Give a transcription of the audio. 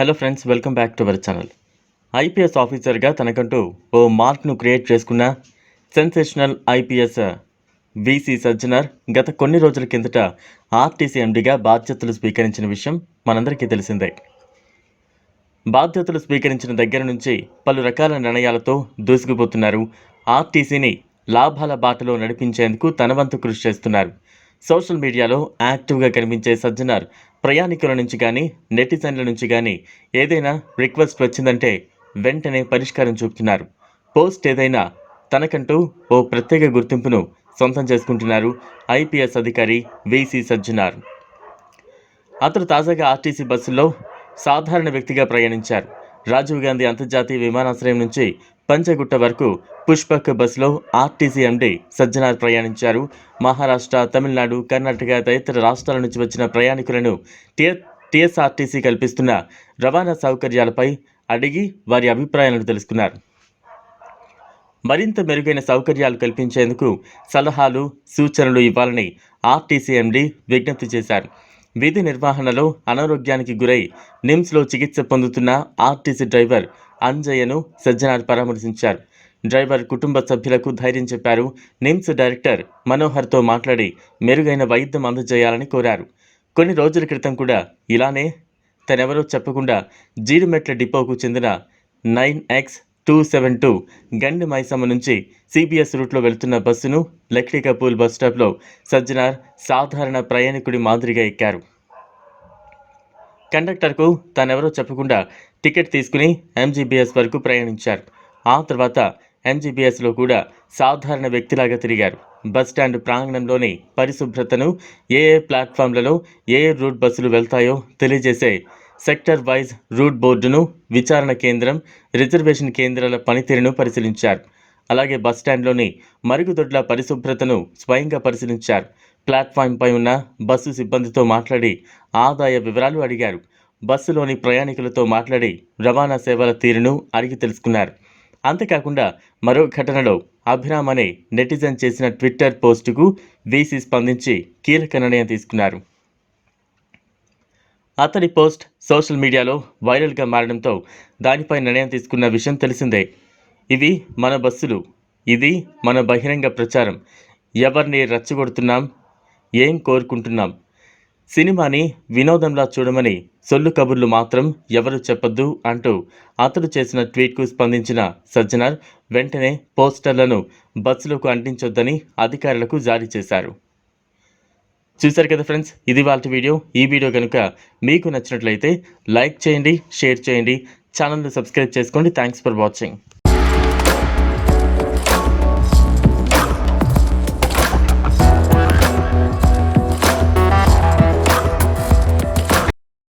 Hello friends welcome back to our channel IPS ఆఫీసర్గా తనకంటూ ఓ మార్క్ను క్రియేట్ చేసుకున్న sensational IPS V C Sajjanar గత కొన్ని రోజుల కిందట ఆర్టీసీ ఎండీగా బాధ్యతలు స్వీకరించిన విషయం మనందరికీ తెలిసిందే. బాధ్యతలు స్వీకరించిన దగ్గర నుంచి పలు రకాల నిర్ణయాలతో దూసుకుపోతున్నారు ఆర్టీసీని లాభాల బాటలో నడిపించేందుకు తన వంతు కృషి చేస్తున్నారు. సోషల్ మీడియాలో యాక్టివ్గా కనిపించే సజ్జనార్ ప్రయాణికుల నుంచి కానీ నెటిజన్ల నుంచి కానీ ఏదైనా రిక్వెస్ట్ వచ్చిందంటే వెంటనే పరిష్కారం చూపుతున్నారు. పోస్ట్ ఏదైనా తనకంటూ ఓ ప్రత్యేక గుర్తింపును సొంతం చేసుకుంటున్నారు ఐపీఎస్ అధికారి వీసీ సజ్జనార్. అతను తాజాగా ఆర్టీసీ బస్సుల్లో సాధారణ వ్యక్తిగా ప్రయాణించారు. రాజీవ్ గాంధీ అంతర్జాతీయ విమానాశ్రయం నుంచి పంచగుట్ట వరకు పుష్పక్ బస్సులో ఆర్టీసీ ఎండీ సజ్జనార్ ప్రయాణించారు. మహారాష్ట్ర తమిళనాడు కర్ణాటక తదితర రాష్ట్రాల నుంచి వచ్చిన ప్రయాణికులను టిఎ టీఎస్ఆర్టీసీ కల్పిస్తున్న రవాణా సౌకర్యాలపై అడిగి వారి అభిప్రాయాలను తెలుసుకున్నారు. మరింత మెరుగైన సౌకర్యాలు కల్పించేందుకు సలహాలు సూచనలు ఇవ్వాలని ఆర్టీసీ ఎండీ విజ్ఞప్తి చేశారు. విధి నిర్వహణలో అనారోగ్యానికి గురై నిమ్స్లో చికిత్స పొందుతున్న ఆర్టీసీ డ్రైవర్ అంజయ్యను సజ్జనార్ పరామర్శించారు. డ్రైవర్ కుటుంబ సభ్యులకు ధైర్యం చెప్పారు. నిమ్స్ డైరెక్టర్ మనోహర్తో మాట్లాడి మెరుగైన వైద్యం అందజేయాలని కోరారు. కొన్ని రోజుల క్రితం కూడా ఇలానే తనెవరో చెప్పకుండా జీడిమెట్ల డిపోకు చెందిన nine X two seven two Gandi Maisamma నుంచి సిబిఎస్ రూట్లో వెళ్తున్న బస్సును లక్డికపూల్ బస్ స్టాప్లో సజ్జనార్ సాధారణ ప్రయాణికుడి మాదిరిగా ఎక్కారు. కండక్టర్కు తానెవరో చెప్పకుండా టికెట్ తీసుకుని ఎంజీబీఎస్ వరకు ప్రయాణించారు. ఆ తర్వాత ఎంజీబీఎస్లో కూడా సాధారణ వ్యక్తిలాగా తిరిగారు. బస్ స్టాండ్ ప్రాంగణంలోని పరిశుభ్రతను ఏ ఏ ప్లాట్ఫామ్లలో ఏ ఏ రూట్ బస్సులు వెళ్తాయో తెలియజేసే సెక్టర్ వైజ్ రూట్ బోర్డును విచారణ కేంద్రం రిజర్వేషన్ కేంద్రాల పనితీరును పరిశీలించారు. అలాగే బస్ స్టాండ్లోని మరుగుదొడ్ల పరిశుభ్రతను స్వయంగా పరిశీలించారు. ప్లాట్ఫామ్పై ఉన్న బస్సు సిబ్బందితో మాట్లాడి ఆదాయ వివరాలు అడిగారు. బస్సులోని ప్రయాణికులతో మాట్లాడి రవాణా సేవల తీరును అడిగి తెలుసుకున్నారు. అంతేకాకుండా మరో ఘటనలో అభిరామ్ అనే నెటిజన్ చేసిన ట్విట్టర్ పోస్టుకు వీసీ స్పందించి కీలక నిర్ణయం తీసుకున్నారు. అతడి పోస్ట్ సోషల్ మీడియాలో వైరల్గా మారడంతో దానిపై నిర్ణయం తీసుకున్న విషయం తెలిసిందే. ఇవి మన బస్సులు. ఇది మన బహిరంగ ప్రచారం. ఎవరిని రెచ్చగొడుతున్నాం? ఏం కోరుకుంటున్నాం? సినిమాని వినోదంలా చూడమని సొల్లు కబుర్లు మాత్రం ఎవరు చెప్పొద్దు అంటూ అతడు చేసిన ట్వీట్కు స్పందించిన సజ్జనార్ వెంటనే పోస్టర్లను బస్సులకు అంటించొద్దని అధికారులకు జారీ చేశారు. చూశారు కదా ఫ్రెండ్స్ ఇది వాళ్ళ వీడియో. ఈ వీడియో కనుక మీకు నచ్చినట్లయితే లైక్ చేయండి షేర్ చేయండి. ఛానల్ని సబ్స్క్రైబ్ చేసుకోండి. Thanks for watching.